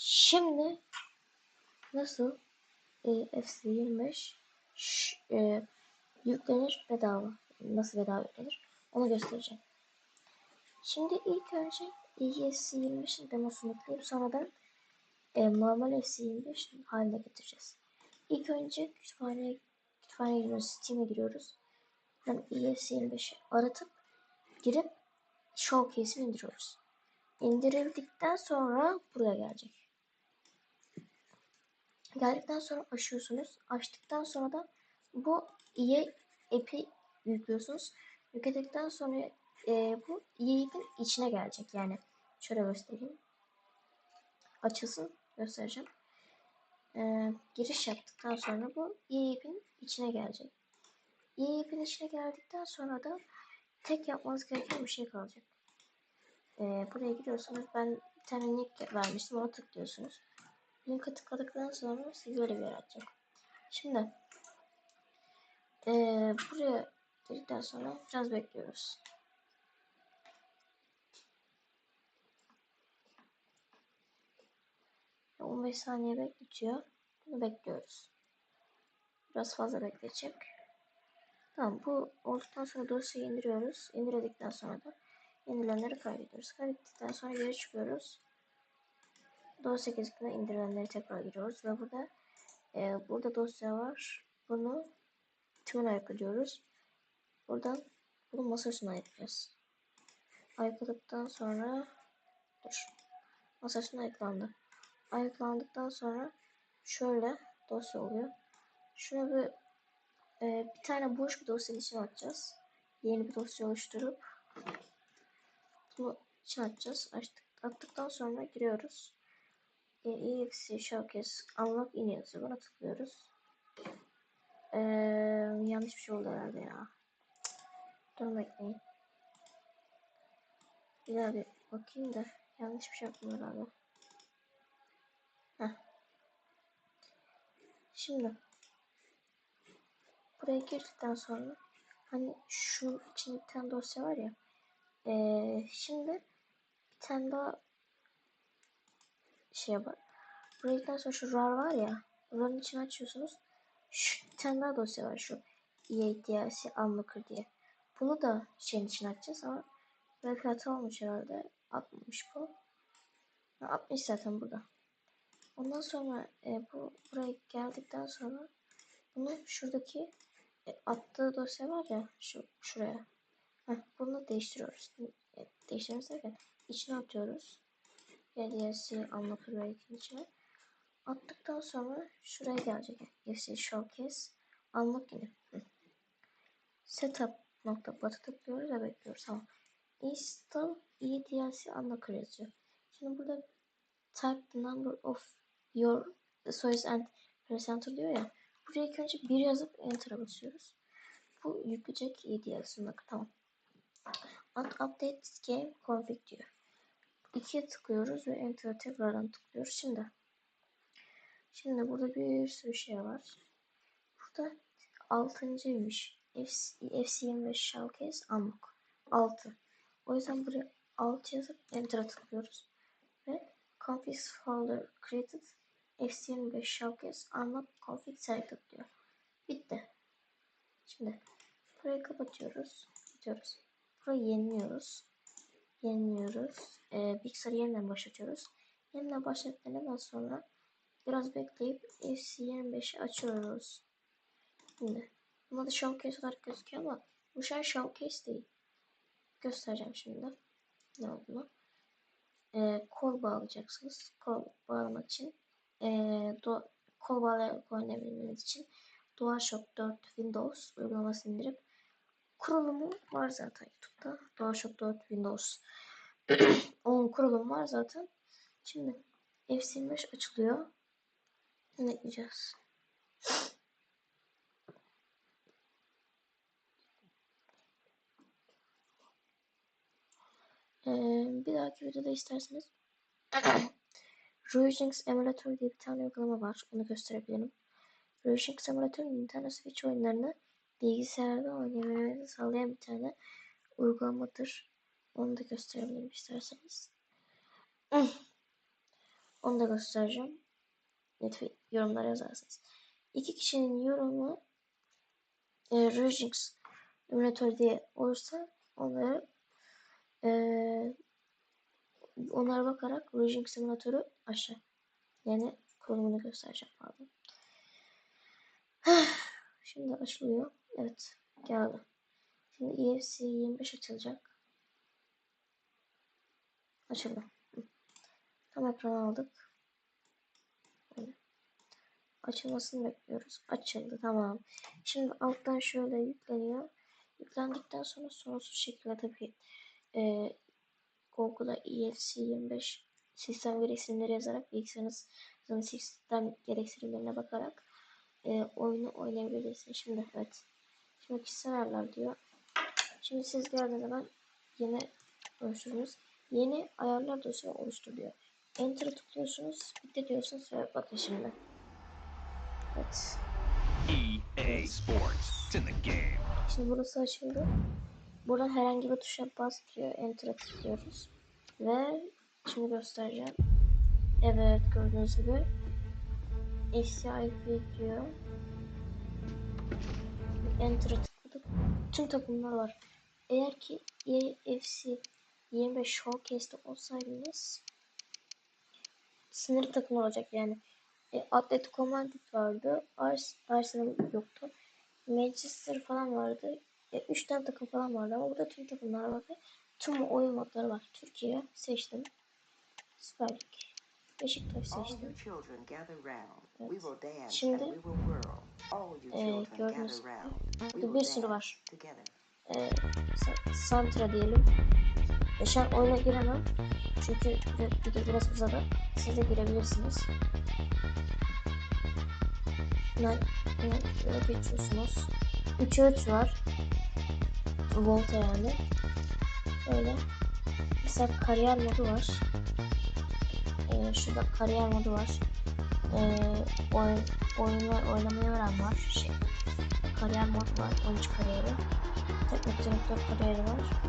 Şimdi nasıl e, FC25 ş- e, yüklenir bedava. Nasıl bedava yüklenir? Onu göstereceğim. Şimdi ilk önce ESC25'in demosunu yükleyip sonradan e, normal FC25 haline getireceğiz. İlk önce kütüphaneye kütüphaneye giriyoruz, Steam'e giriyoruz. Buradan ES25'i aratıp girip Showcase'i indiriyoruz. İndirildikten sonra buraya gelecek. Geldikten sonra açıyorsunuz. Açtıktan sonra da bu EA app'i yüklüyorsunuz. Yükledikten sonra e, bu app'in içine gelecek. Yani şöyle göstereyim. Açılsın göstereceğim. E, giriş yaptıktan sonra bu app'in içine gelecek. App'in içine geldikten sonra da tek yapmanız gereken bir şey kalacak. E, buraya giriyorsunuz. Ben bir tane link vermiştim. Ona tıklıyorsunuz. Link'e tıkladıktan sonra sizi böyle bir. Şimdi eee, buraya girdikten sonra biraz bekliyoruz. Ve 15 saniye bekletiyor. Bunu bekliyoruz. Biraz fazla bekletecek. Tamam bu olduktan sonra dosyayı indiriyoruz. İndirdikten sonra da indirilenleri kaydediyoruz. Kaydettikten sonra geri çıkıyoruz. Dosya gezikine indirilenleri tekrar giriyoruz ve burada e, burada dosya var. Bunu tümüne ayıklıyoruz. Buradan bunu masa üstüne ayıklayacağız. Ayıkladıktan sonra dur. Masa üstüne ayıklandı. Ayıklandıktan sonra şöyle dosya oluyor. Şuna bir e, bir tane boş bir dosyanın içine atacağız. Yeni bir dosya oluşturup bunu içine atacağız. Açtık, attıktan sonra giriyoruz. EXE Showcase Unlock in yazıyor. Buna tıklıyoruz. Ee, yanlış bir şey oldu herhalde ya. Dur bekleyin. Bir daha bir bakayım da yanlış bir şey yaptım herhalde. Heh. Şimdi buraya girdikten sonra hani şu için bir tane dosya var ya. Ee, şimdi bir tane daha şey var. Buraya sonra şu RAR var ya. RAR'ın içini açıyorsunuz. Şu tane dosya var şu. EA DLC Unlocker diye. Bunu da şeyin içine açacağız ama belki hata olmuş herhalde. Atmamış bu. Atmış zaten burada. Ondan sonra e, bu buraya geldikten sonra bunu şuradaki e, attığı dosya var ya şu şuraya. Heh, bunu değiştiriyoruz. E, değiştiriyoruz derken içine atıyoruz. DLC Unlocker Rate'in içine. Attıktan sonra şuraya gelecek. DLC Showcase Unlock yine. Setup nokta batı tıklıyoruz ve bekliyoruz. Tamam. Install EDLC Unlocker yazıyor. Şimdi burada type the number of your source and press enter diyor ya. Buraya ilk önce bir yazıp enter'a basıyoruz. Bu yükleyecek EDLC Unlocker. Tamam. Update this game config diyor. 2'ye tıklıyoruz ve enter'a tekrardan tıklıyoruz. Şimdi Şimdi burada bir sürü şey var. Burada altıncıymış. FC25 Showcase Unlock. 6. O yüzden buraya 6 yazıp Enter'a tıklıyoruz. Ve Config Folder Created FC25 Showcase Unlock Config Selected diyor. Bitti. Şimdi burayı kapatıyoruz. Gidiyoruz. Burayı yeniliyoruz. Yeniliyoruz. Ee, bilgisayarı yeniden başlatıyoruz. Yeniden başlattıktan sonra Biraz bekleyip FC25'i açıyoruz. Şimdi. Buna da showcase olarak gözüküyor ama bu şey showcase değil. Göstereceğim şimdi. Ne olduğunu. Ee, kol bağlayacaksınız. Kol bağlamak için. Ee, do kol bağlayarak oynayabilmeniz için DualShock 4 Windows uygulamasını indirip kurulumu var zaten YouTube'da. DualShock 4 Windows. Onun kurulumu var zaten. Şimdi FC25 açılıyor bekleyeceğiz. Ee, bir dahaki videoda isterseniz Ruijings Emulator diye bir tane uygulama var. Onu gösterebilirim. Ruijings Emulator Nintendo Switch oyunlarını bilgisayarda oynayabilmenizi sağlayan bir tane uygulamadır. Onu da gösterebilirim isterseniz. Onu da göstereceğim. Lütfen yorumlara yazarsınız. İki kişinin yorumu e, Regix Emulator diye olursa onları e, onlara bakarak Regix Simulator'u aşağı yani kurulumunu göstereceğim pardon. Şimdi açılıyor. Evet geldi. Şimdi EFC 25 açılacak. Açıldı. Tam ekran aldık. Açılmasını bekliyoruz. Açıldı tamam. Şimdi alttan şöyle yükleniyor. Yüklendikten sonra sonsuz şekilde tabii e, Google'a EFC 25 sistem gereksinimleri yazarak bilgisayarınızın sistem gereksinimlerine bakarak e, oyunu oynayabilirsiniz. Şimdi evet. Şimdi kişisel ayarlar diyor. Şimdi siz geldiğiniz zaman yeni oluşturunuz. Yeni ayarlar dosyayı oluştur diyor. Enter'a tıklıyorsunuz. Bitti diyorsunuz ve bakın şimdi. Evet. EA Sports. İn the game. Şimdi burası açıldı. Buradan herhangi bir tuşa bastırıyor. Enter'a tıklıyoruz. Ve şimdi göstereceğim. Evet gördüğünüz gibi FCIP diyor. Enter'a tıkladık. Tüm takımlar var. Eğer ki EFC 25 Showcase'de olsaydınız sınırlı takım olacak yani. E, Atletico Madrid vardı. Ars Arsenal yoktu. Manchester falan vardı. E, üç tane takım falan vardı ama burada tüm takımlar vardı. Tüm oyun modları var. Türkiye seçtim. Süper Lig. Beşiktaş seçtim. Evet. Şimdi, e, gördüğünüz gibi bir sürü var. E, Sa- Santra diyelim. E, şu an oyuna giremem. Çünkü video biraz uzadı. Siz de girebilirsiniz. Bunlar böyle geçiyorsunuz. 3'e 3 var. Volta yani. Böyle. Mesela kariyer modu var. Ee, şurada kariyer modu var. Ee, oyun, oyunlar oynamayı öğren var. Şey, kariyer mod var. Oyuncu kariyeri. Teknik direktör kariyeri var.